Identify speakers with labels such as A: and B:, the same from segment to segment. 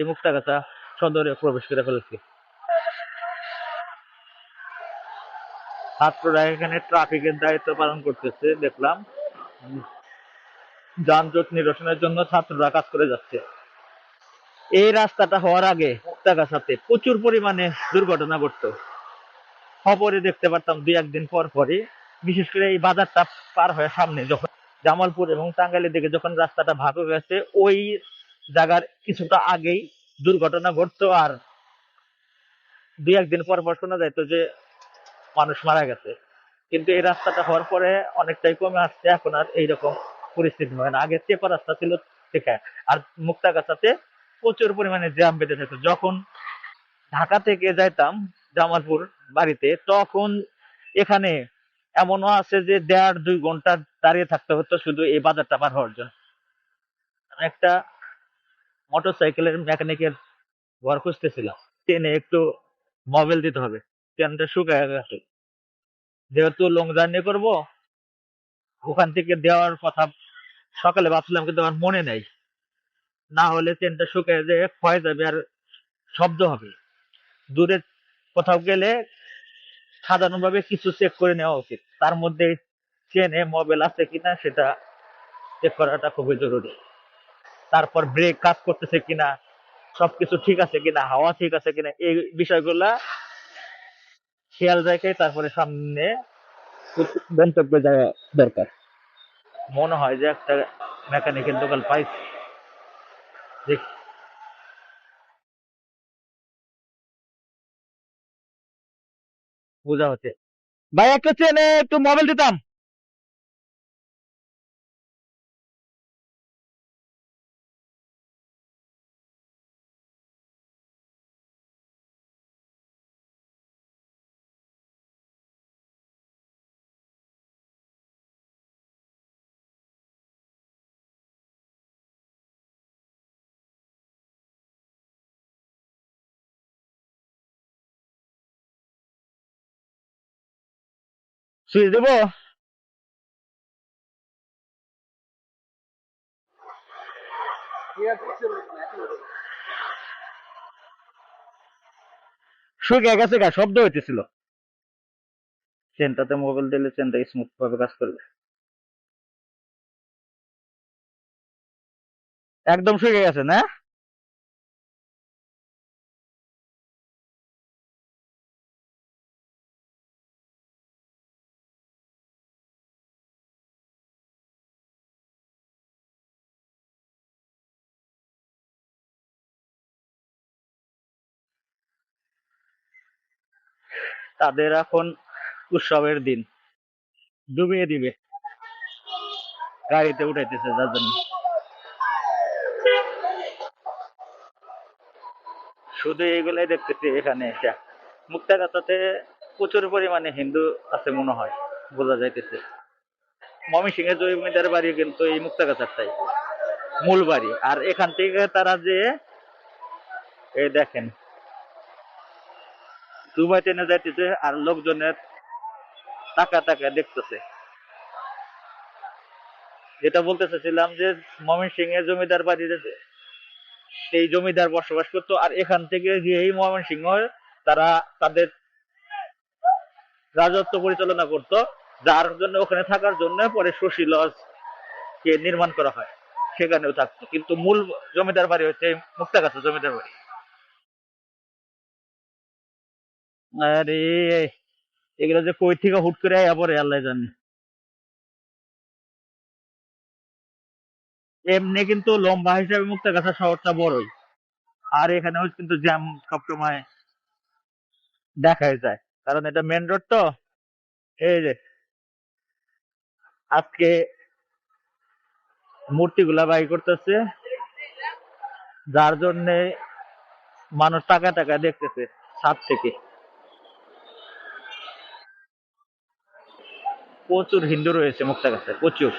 A: এই মুক্তাগাছা সদরে প্রবেশ করে ফেলেছি। ছাত্ররা এখানে ট্রাফিকের দায়িত্ব পালন করতেছে, দেখলাম। যানজট নিরসনের জন্য ছাত্ররা কাজ করে যাচ্ছে। এই রাস্তাটা হওয়ার আগে মুক্তাগাছাতে প্রচুর পরিমাণে দুর্ঘটনা ঘটতো। খবরে দেখতে পারতাম দুই, একদিন পর পরই, বিশেষ করে এই বাজারটা পার হয়ে সামনে যখন জামালপুর এবং টাঙ্গাইলের দিকে যখন রাস্তাটা ভাগ হয়ে গেছে, ওই জায়গার কিছুটা আগেই দুর্ঘটনা ঘটতো আর দুই, একদিন পর পর শোনা যাইতো যে মানুষ মারা গেছে। কিন্তু এই রাস্তাটা হওয়ার পরে অনেকটাই কমে আসছে, এখন আর এইরকম পরিস্থিতি হয় না। আগে চেপা রাস্তা ছিল ঠিক আর মুক্তাগাছাতে প্রচুর পরিমাণে জ্যাম বেঁধে থাকতো। যখন ঢাকা থেকে যাইতাম জামালপুর বাড়িতে, তখন এখানে এমনও আছে যে দেড়, দুই ঘণ্টা দাঁড়িয়ে থাকতে হতো শুধু এই বাজারটা পার হওয়ার জন্য। একটা মোটর সাইকেলের মেকানিকের ঘর খুঁজতেছিলাম। ট্রেনে একটু মোবাইল দিতে হবে। ট্রেনটা শুকায় গেছে। যেহেতু লং জার্নি করব, ওখান থেকে দেওয়ার কথা সকালে ভাবছিলাম, কিন্তু আমার মনে নেই। না হলে ট্রেনটা শুকায় যে ক্ষয় যাবে আর শব্দ হবে। দূরে কোথাও গেলে সাধারণভাবে কিছু চেক করে নেওয়া উচিত। তার মধ্যে চেনে মোবাইল আছে কিনা সেটা চেক করাটা খুবই জরুরি। তারপর ব্রেক কাজ করতেছে কিনা, সবকিছু ঠিক আছে কিনা, হাওয়া ঠিক আছে কিনা, এই বিষয়গুলা খেয়াল রেখে তারপরে সামনে গন্তব্যে যাওয়া দরকার। মনে হয় যে একটা মেকানিকের দোকান পাইছি। বোঝা হচ্ছে। ভাই, একটা চেনে, একটু মোবাইল দিতাম। সুইচ দেবো শুকিয়ে গেছে শব্দ হইতেছিল। চেনটাতে মোবাইল দিলে চেনটা স্মুথ ভাবে কাজ করবে। একদম শুকিয়ে গেছে, না? তাদের এখন উৎসবের দিন। ডুবিয়ে দিবে। গাড়িতে উঠাইতেছে যার জন্য। শুধু এইগুলাই দেখতেছি এখানে এসে। মুক্তাগাছাতে প্রচুর পরিমাণে হিন্দু আছে মনে হয়, বোঝা যাইতেছে। মমি সিং ময়মনসিংহ জমিদার বাড়ি কিন্তু এই মুক্তাগাছারটাই মূল বাড়ি। আর এখান থেকে তারা যে, এই দেখেন দুবাই ট্রেনে যাইতেছে আর লোকজনের টাকা টাকা দেখতেছে। যেটা বলতে চাচ্ছিলাম যে মমিন সিং এর জমিদার বাড়িতে সেই জমিদার বসবাস করতো, আর এখান থেকে গিয়েই ময়মনসিংহ তারা তাদের রাজত্ব পরিচালনা করত, যার জন্য ওখানে থাকার জন্য পরে শশী লজ কে নির্মাণ করা হয়, সেখানেও থাকতো। কিন্তু মূল জমিদার বাড়ি হচ্ছে মুক্তাগাছা জমিদার বাড়ি। আরে, এগুলো যে কই থেকে হুট করে আয়া পরে আল্লাহ জানে। এমনি কিন্তু লম্বা হিসাবে মুক্তাগাছা শহরটা বড়ই। আর এখানে কিন্তু জ্যাম সবসময় দেখাই যায়। কারণ এটা মেন রোড তো। এই যে, আজকে মূর্তিগুলা বাই করতেছে। যার জন্যে মানুষ টাকা টাকা দেখতেছে, ছাদ থেকে। প্রচুর হিন্দু রয়েছে মুক্তাগাছে প্রচুর।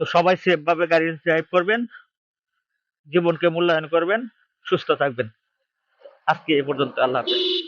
A: তো সবাই সেফ ভাবে গাড়ি ড্রাইভ করবেন, জীবনকে মূল্যায়ন করবেন, সুস্থ থাকবেন। আজকে এ পর্যন্ত, আল্লাহ হাফেজ।